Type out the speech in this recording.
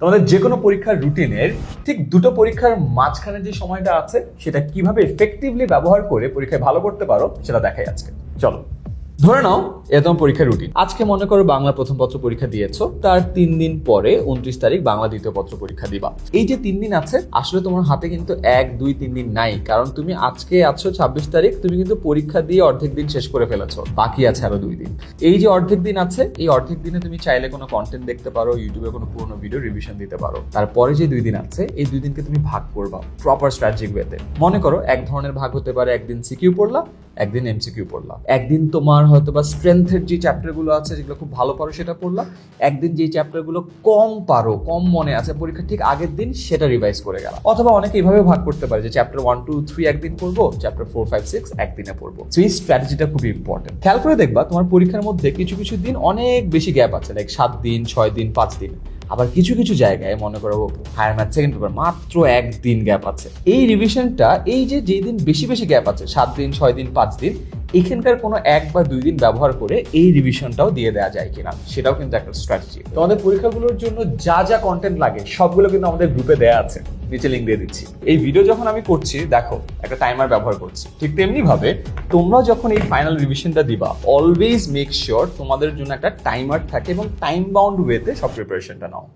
তোমাদের যে কোনো পরীক্ষার রুটিনের ঠিক দুটো পরীক্ষার মাঝখানে যে সময়টা আছে, সেটা কীভাবে এফেক্টিভলি ব্যবহার করে পরীক্ষায় ভালো করতে পারো, সেটা দেখাই আজকে। চলো। ধরে নাও তোমার পরীক্ষার রুটিন আজকে মনে করো বাংলা প্রথম পত্র পরীক্ষা দিয়েছ, তার তিন দিন পরে উনত্রিশ তারিখ বাংলা দ্বিতীয় পত্র পরীক্ষা দিবা। এই যে তিন দিন আছে, আসলে তোমার হাতে কিন্তু এক, দুই, তিন দিন নাই, কারণ তুমি আজকে আছো ছাব্বিশ তারিখ, তুমি কিন্তু পরীক্ষা দিয়ে অর্ধেক দিন শেষ করে ফেলেছো, বাকি আছে আরও দুই দিন। এই যে অর্ধেক দিন আছে, এই অর্ধেক দিনে তুমি চাইলে কোনো কন্টেন্ট দেখতে পারো ইউটিউবে কোনো পুরোনো ভিডিও রিভিশন দিতে পারো। তারপরে যে দুই দিন আছে, এই দুই দিনকে তুমি ভাগ করবা প্রপার স্ট্র্যাটেজিক ওয়েতে মনে করো এক ধরনের ভাগ হতে পারে, একদিন সিকিউ পড়লা একদিন এমসিকিউ পড়লাম। একদিন তোমার হয়তো বা স্ট্রেংথের যে চ্যাপ্টারগুলো আছে, যেগুলো খুব ভালো পারো সেটা পড়লাম। একদিন যে চ্যাপ্টারগুলো কম পারো, কম মনে আছে পরীক্ষার ঠিক আগের দিন সেটা রিভাইজ করে গেলা অথবা অনেকে এইভাবে ভাগ করতে পারে যে চ্যাপ্টার ওয়ান টু থ্রি একদিন পড়ব চ্যাপ্টার ফোর ফাইভ সিক্স একদিনে পড়ব। তো এই স্ট্র্যাটেজিটা খুবই ইম্পর্টেন্ট খেয়াল করে দেখবা, তোমার পরীক্ষার মধ্যে কিছু কিছু দিন অনেক বেশি গ্যাপ আছে লাইক সাত দিন, ছয় দিন, পাঁচ দিন। আবার কিছু কিছু জায়গায় মনে করো হায়ার ম্যাথ সেকেন্ড পেপার মাত্র একদিন গ্যাপ আছে। এই রিভিশনটা এই যে যেই দিন বেশি বেশি গ্যাপ আছে, সাত দিন, ছয় দিন, পাঁচ দিন, এখানকার কোনো এক বা দুই দিন ব্যবহার করে এই রিভিশনটাও দিয়ে দেওয়া যায় কিনা, সেটাও কিন্তু একটা স্ট্র্যাটেজি তোমাদের পরীক্ষাগুলোর জন্য যা যা কন্টেন্ট লাগে, সবগুলো কিন্তু আমাদের গ্রুপে দেওয়া আছে। নিচে লিঙ্ক দিয়ে দিচ্ছি। এই ভিডিও যখন আমি করছি, দেখো, একটা টাইমার ব্যবহার করছি। ঠিক তেমনি ভাবে তোমরা যখন এই ফাইনাল রিভিশনটা দিবা অলওয়েজ মেক শিওর তোমাদের জন্য একটা টাইমার থাকে এবং টাইম বাউন্ড ওয়েতে সব প্রিপারেশনটা নাও।